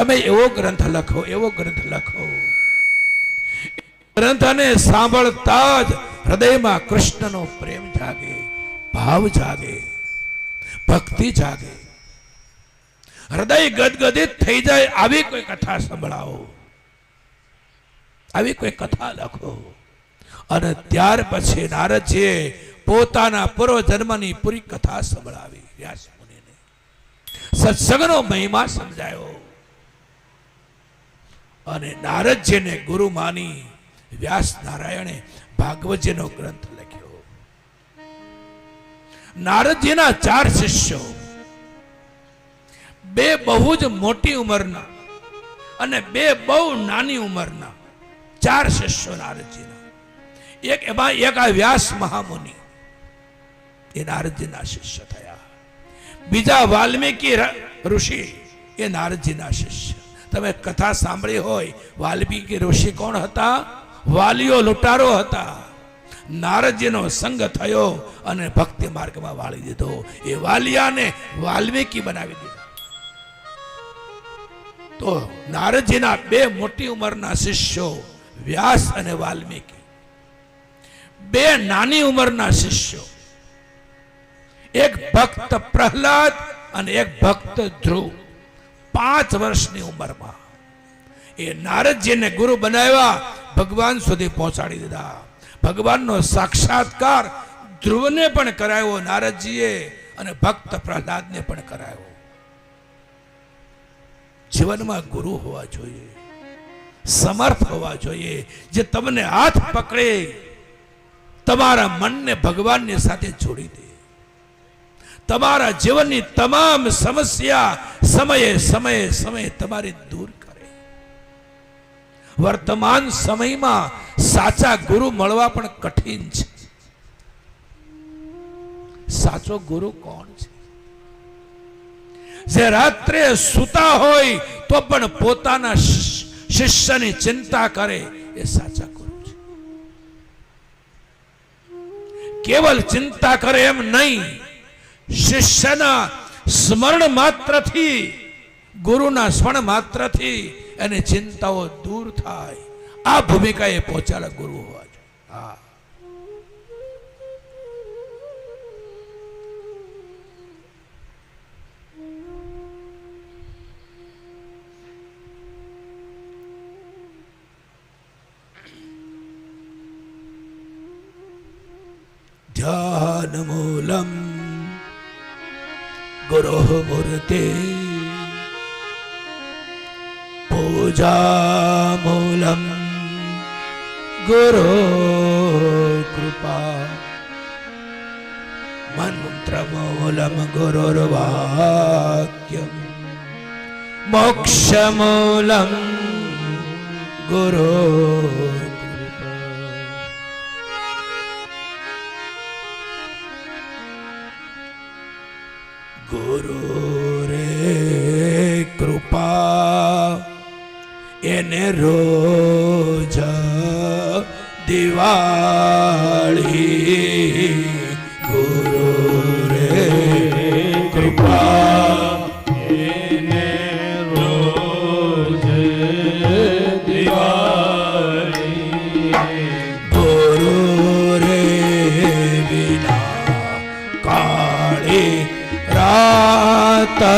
તમે એવો ગ્રંથ લખો, એવો ગ્રંથ લખો. ગ્રંથને સાંભળતા જ હૃદયમાં કૃષ્ણનો પ્રેમ જાગે, ભાવ જાગે, ભક્તિ જાગે. હૃદય ગદગદિત થઈ જાય આવી કોઈ કથા સંભળાવો. આવી કોઈ કથા લખો. અને ત્યાર પછી નારદજીએ પોતાના પૂર્વ જન્મની પૂરી કથા સંભળાવી વ્યાસ મુનિને સત્સંગનો મહિમા સમજાયો. અને નારદજીને ગુરુ માની વ્યાસ નારાયણે ભાગવતજીનો ગ્રંથ લખ્યો. નારદજીના ચાર શિષ્યો, બે બહુ જ મોટી ઉંમરના અને બે બહુ નાની ઉંમરના ચાર શિષ્યો નારદજીના. એક એમાં એક આ વ્યાસ મહામુનિ, એ નારદજીના શિષ્ય થયા. બીજા વાલ્મીકી ઋષિ, એ નારદજીના શિષ્ય. તમે કથા સાંભળી હોય, વાલ્મીકી ઋષિ કોણ હતા? વાલીઓ લૂંટારો હતા. નારદજીનો સંગ થયો અને ભક્તિ માર્ગમાં વાળી દીધો. એ વાલિયાને વાલ્મીકી બનાવી દીધો. તો નારદજીના બે મોટી ઉંમરના શિષ્યો, વ્યાસ અને વાલ્મીકી. બે નાની ઉંમરના શિષ્યો. એક ભક્ત પ્રહલાદ અને એક ભક્ત ધ્રુવ. પાંચ વર્ષની ઉંમરમાં. એ નારદજીને ગુરુ બનાવ્યા, ભગવાન સુધી પહોંચાડી દીધા. ભગવાનનો સાક્ષાત્કાર ધ્રુવને પણ કરાયો, નારદજીએ, અને ભક્ત પ્રહલાદને પણ કરાયો. જીવનમાં ગુરુ હોવા જોઈએ, સમર્થ હોવા જોઈએ, જે તમને હાથ પકડે, તમારા મનને ભગવાનની સાથે જોડી દે. તમારા જીવનની તમામ સમસ્યા સમયે સમયે સમયે તમારી દૂર કરે. વર્તમાન સમયમાં સાચા ગુરુ મળવા પણ કઠિન છે. સાચો ગુરુ કોણ છે? જે રાત્રે સૂતા હોય તો પણ પોતાના શિષ્યની ચિંતા કરે એ સાચા ગુરુ છે. કેવલ ચિંતા કરે એમ નહીં શિષ્યના સ્મરણ માત્રથી ગુરુના સ્મરણ માત્રથી એની ચિંતાઓ દૂર થાય આ ભૂમિકા એ પહોંચાડે ગુરુ હોવા જોઈએ હા ध्यानमूलम् गुरोः मूर्ते पूजामूलम् गुरो कृपा मन्त्रमूलं गुरुर्वाक्यम् मोक्षमूलं गुरो ગુરુ રે કૃપા એને રોજ દિવાળી. ગુરુ રે કૃપા માતા